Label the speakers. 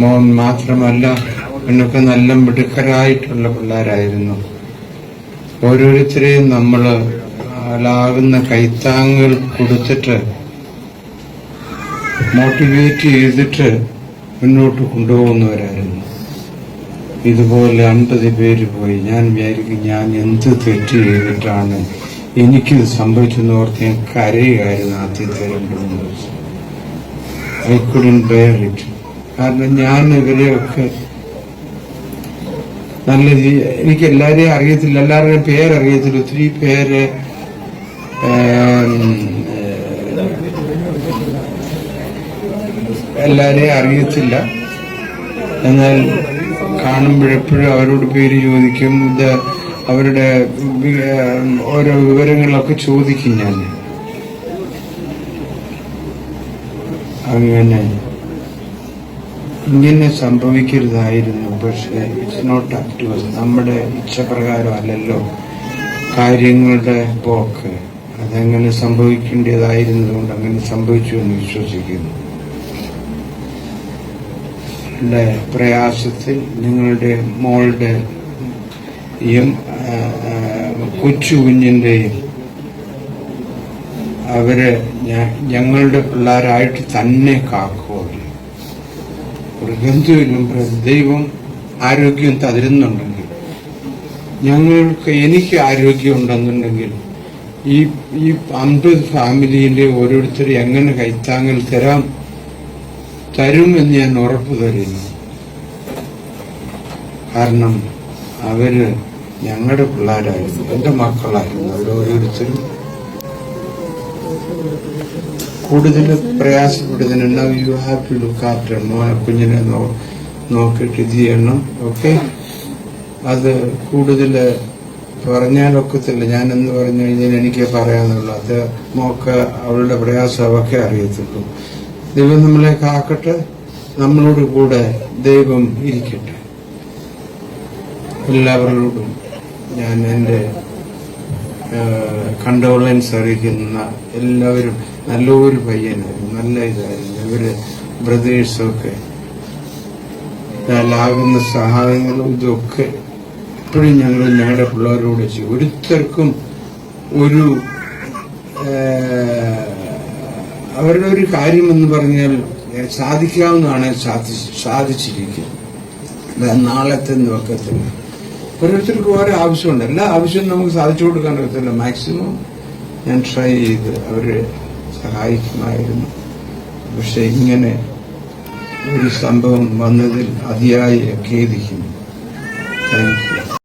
Speaker 1: മോൻ മാത്രമല്ല എന്നൊക്കെ നല്ല മിടുക്കരായിട്ടുള്ള പിള്ളേരായിരുന്നു. ഓരോരുത്തരെയും നമ്മൾ അലാകുന്ന കൈത്താങ്ങൾ കൊടുത്തിട്ട് മോട്ടിവേറ്റ് ചെയ്തിട്ട് മുന്നോട്ട് കൊണ്ടുപോകുന്നവരായിരുന്നു. ഇതുപോലെ അൻപത് പേര് പോയി. ഞാൻ വിചാരിക്കും ഞാൻ എന്ത് തെറ്റ് ചെയ്തിട്ടാണ് എനിക്കിത് സംഭവിച്ചെന്ന് ഓർത്ത് ഞാൻ കരയുകയായിരുന്നു ആദ്യത്തെ രണ്ട് മൂന്ന് ദിവസം. ഐ കുഡൻ ബെയർ ഇറ്റ് കാരണം ഞാൻ ഇവരെയൊക്കെ നല്ല എനിക്ക് എല്ലാവരെയും അറിയത്തില്ല എല്ലാവരുടെയും പേരറിയത്തില്ല. ഒത്തിരി പേര് എല്ലാവരെയും അറിയത്തില്ല. എന്നാൽ കാണുമ്പോഴെപ്പോഴും അവരോട് പേര് ചോദിക്കും. ഇത് അവരുടെ ഓരോ വിവരങ്ങളൊക്കെ ചോദിക്കും ഞാൻ. അങ്ങനെ ഇങ്ങനെ സംഭവിക്കരുതായിരുന്നു. പക്ഷെ ഇറ്റ്സ് നോട്ട് അപ് ടു നമ്മുടെ ഇച്ഛപ്രകാരം അല്ലല്ലോ കാര്യങ്ങളുടെ പോക്ക്. അതങ്ങനെ സംഭവിക്കേണ്ടതായിരുന്നതുകൊണ്ട് അങ്ങനെ സംഭവിച്ചു എന്ന് വിശ്വസിക്കുന്നു. നിങ്ങളുടെ പ്രയാസത്തിൽ നിങ്ങളുടെ മോളുടെ കൊച്ചു കുഞ്ഞിന്റെയും അവരെ ഞങ്ങളുടെ പിള്ളേരായിട്ട് തന്നെ കാക്കുക ഒരു ദൈവം ആരോഗ്യം തരുന്നുണ്ടെങ്കിൽ ഞങ്ങൾക്ക് എനിക്ക് ആരോഗ്യം ഉണ്ടെന്നുണ്ടെങ്കിൽ ഈ ഈ അമ്പത് ഫാമിലിയിലെ ഓരോരുത്തരും എങ്ങനെ കൈത്താങ്ങൽ തരാം തരുമെന്ന് ഞാൻ ഉറപ്പ് തരുന്നു. കാരണം അവർ ഞങ്ങളുടെ പിള്ളേരായിരുന്നു എന്റെ മക്കളായിരുന്നു അവർ ഓരോരുത്തരും കൂടുതൽ പ്രയാസപ്പെടുന്നതിന് you have to look after മോനെ കുഞ്ഞിനെ നോക്കിയിട്ട് ഇത് ചെയ്യണം ഓക്കെ അത് കൂടുതൽ പറഞ്ഞാലൊക്കത്തില്ല. ഞാനെന്ന് പറഞ്ഞു കഴിഞ്ഞാൽ എനിക്ക് പറയാനുള്ളൂ. അത് മോക്ക് അവളുടെ പ്രയാസം അവക്കെ അറിയത്തുള്ളൂ. ദൈവം നമ്മളെ കാക്കട്ടെ. നമ്മളോട് കൂടെ ദൈവം ഇരിക്കട്ടെ. എല്ലാവരോടും ഞാൻ എന്റെ കണ്ടോളൻസ് അറിയിക്കുന്ന എല്ലാവരും നല്ലൊരു പയ്യനായിരുന്നു. നല്ല ഇതായിരുന്നു. ഇവർ ബ്രദേഴ്സൊക്കെ ലാകുന്ന സഹായങ്ങളും ഇതൊക്കെ എപ്പോഴും ഞങ്ങൾ ഞങ്ങളുടെ പിള്ളേരോട് ചെയ്യും. ഒരുത്തർക്കും ഒരു അവരുടെ ഒരു കാര്യം എന്ന് പറഞ്ഞാൽ സാധിക്കാവുന്നതാണ് സാധിച്ചിരിക്കുന്നത്. നാളത്തെ നോക്കത്തില്ല ഓരോരുത്തർക്കും ഓരോ ആവശ്യമുണ്ട്. എല്ലാ ആവശ്യവും നമുക്ക് സാധിച്ചു കൊടുക്കാൻ പറ്റത്തില്ല. മാക്സിമം ഞാൻ ട്രൈ ചെയ്ത് അവരെ സഹായിക്കുമായിരുന്നു. പക്ഷെ ഇങ്ങനെ ഒരു സംഭവം വന്നതിൽ അതിയായി ഖേദിക്കുന്നു. Thank you